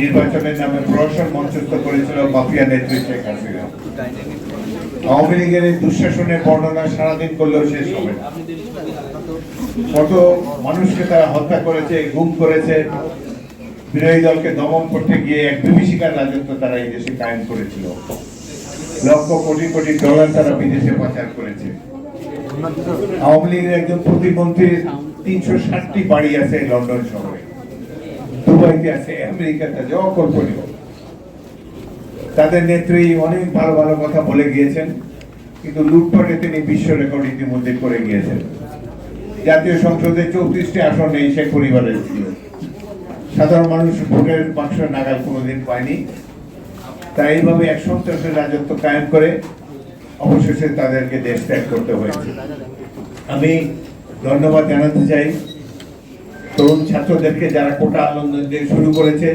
নির্বাচনের নামে প্রহসন মঞ্চস্থ করেছিল মাফিয়া নেত্রী শেখ আওয়ামী লীগের এই দুঃশাসনের বর্ণনা সারাদিন করলেও শেষ হবে কত মানুষকে তারা হত্যা করেছে, গুম করেছে, বিরোধী দলকে দমন করতে গিয়ে এক বিভীষিকার রাজত্ব তারা এই দেশে কায়েম করেছিল। লক্ষ কোটি কোটি ডলার তারা বিদেশে পাচার করেছে। আওয়ামী লীগের একজন প্রতিমন্ত্রীর তিনশো ষাটটি বাড়ি আছে লন্ডন শহরে। দুবাইতে আছে, আমেরিকাতে আছে, অকল্পনীয়। তাদের নেত্রী অনেক ভালো ভালো কথা বলে গিয়েছেন, কিন্তু লুটপাটে তিনি বিশ্ব রেকর্ড ইতিমধ্যে করে গিয়েছেন। জাতীয় সংসদে চৌত্রিশটি আসন এই শেখ পরিবারের ছিল। সাধারণ মানুষ ভোটের বাক্স নাগাল কোনোদিন পায়নি। তাই এইভাবে এক সন্ত্রাসের রাজত্ব কায়েম করে অবশেষে তাদেরকে দেশ ত্যাগ করতে হয়েছে। আমি ধন্যবাদ জানাতে চাই। তরুণ ছাত্রদেরকে যারা কোটা আন্দোলন দিয়ে শুরু করেছে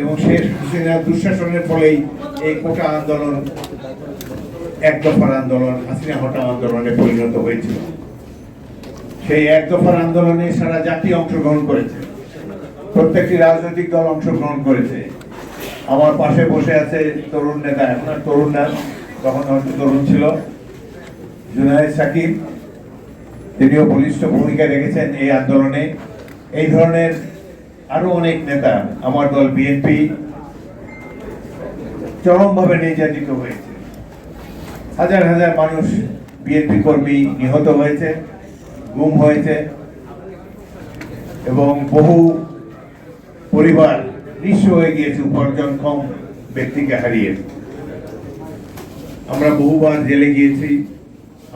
এবং শেষ হাসিনার দুঃশাসনের ফলেই এই কোটা আন্দোলন, এক দফার আন্দোলন, হাসিনা হটা আন্দোলনে পরিণত হয়েছিল সেই এক দফার আন্দোলনে সারা জাতি অংশগ্রহণ করেছে। প্রত্যেকটি রাজনৈতিক দল অংশগ্রহণ করেছে। আমার পাশে বসে আছে তরুণ নেতা, এখন তরুণ না, তখন হয়তো তরুণ ছিল। জুনায়দ সাকিব, তিনিও বলিষ্ঠ ভূমিকা রেখেছেন এই আন্দোলনে। এই ধরনের আরও অনেক নেতা আমার দল বিএনপি চরমভাবে নির্যাতিত হয়েছে। হাজার হাজার মানুষ বিএনপি কর্মী নিহত হয়েছে, গুম হয়েছে এবং বহু পরিবার নিঃস্ব হয়ে গিয়েছে উপার্জনক্ষম ব্যক্তিকে হারিয়ে। আমরা বহুবার জেলে গিয়েছি।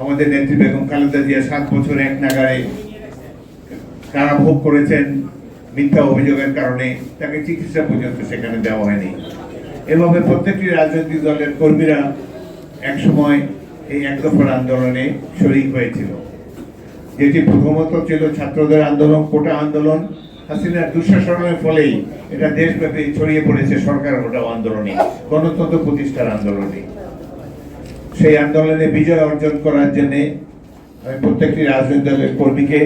আমাদের নেত্রী বেগম খালেদা জিয়া সাত বছর এক নাগারে কারাভোগ করেছেন মিথ্যা অভিযোগের কারণে। তাকে চিকিৎসা পর্যন্ত সেখানে দেওয়া হয়নি। এভাবে প্রত্যেকটি রাজনৈতিক দলের কর্মীরা একসময় এই এক দফার আন্দোলনে শরিক হয়েছিল। যেটি প্রথমত ছিল ছাত্রদের আন্দোলন, কোটা আন্দোলন। হাসিনার দুঃশাসনের ফলেই এটা দেশব্যাপী ছড়িয়ে পড়েছে সরকার হটাও আন্দোলনে, গণতন্ত্র প্রতিষ্ঠার আন্দোলনে। সেই আন্দোলনে বিজয় অর্জন করার জন্যে আমি প্রত্যেকটি রাজনৈতিক দলের কর্মীকে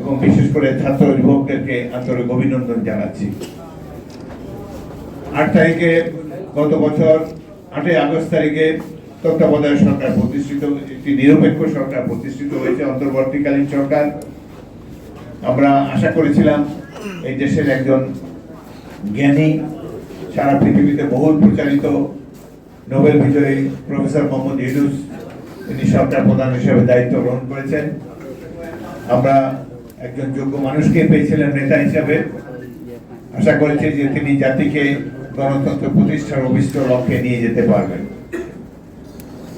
এবং বিশেষ করে ছাত্র অভিভাবকদেরকে আন্তরিক অভিনন্দন জানাচ্ছি। আট তারিখে গত বছর আটই আগস্ট তারিখে তত্ত্বাবধায়ক সরকার প্রতিষ্ঠিত, একটি নিরপেক্ষ সরকার প্রতিষ্ঠিত হয়েছে, অন্তর্বর্তীকালীন সরকার। আমরা আশা করেছিলাম এই দেশের একজন জ্ঞানী, সারা পৃথিবীতে বহুল প্রচারিত নোবেল বিজয়ী প্রফেসর মোহাম্মদ ইউনুস, তিনি সরকার প্রধান হিসেবে দায়িত্ব গ্রহণ করেছেন। আমরা একজন যোগ্য মানুষকে পেয়েছিলেন নেতা হিসাবে। আশা করেছে যে তিনি জাতিকে গণতন্ত্র প্রতিষ্ঠার অভিষ্ট লক্ষ্যে নিয়ে যেতে পারবেন।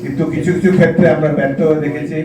কিন্তু কিছু কিছু ক্ষেত্রে আমরা ব্যর্থ হয়ে দেখেছি।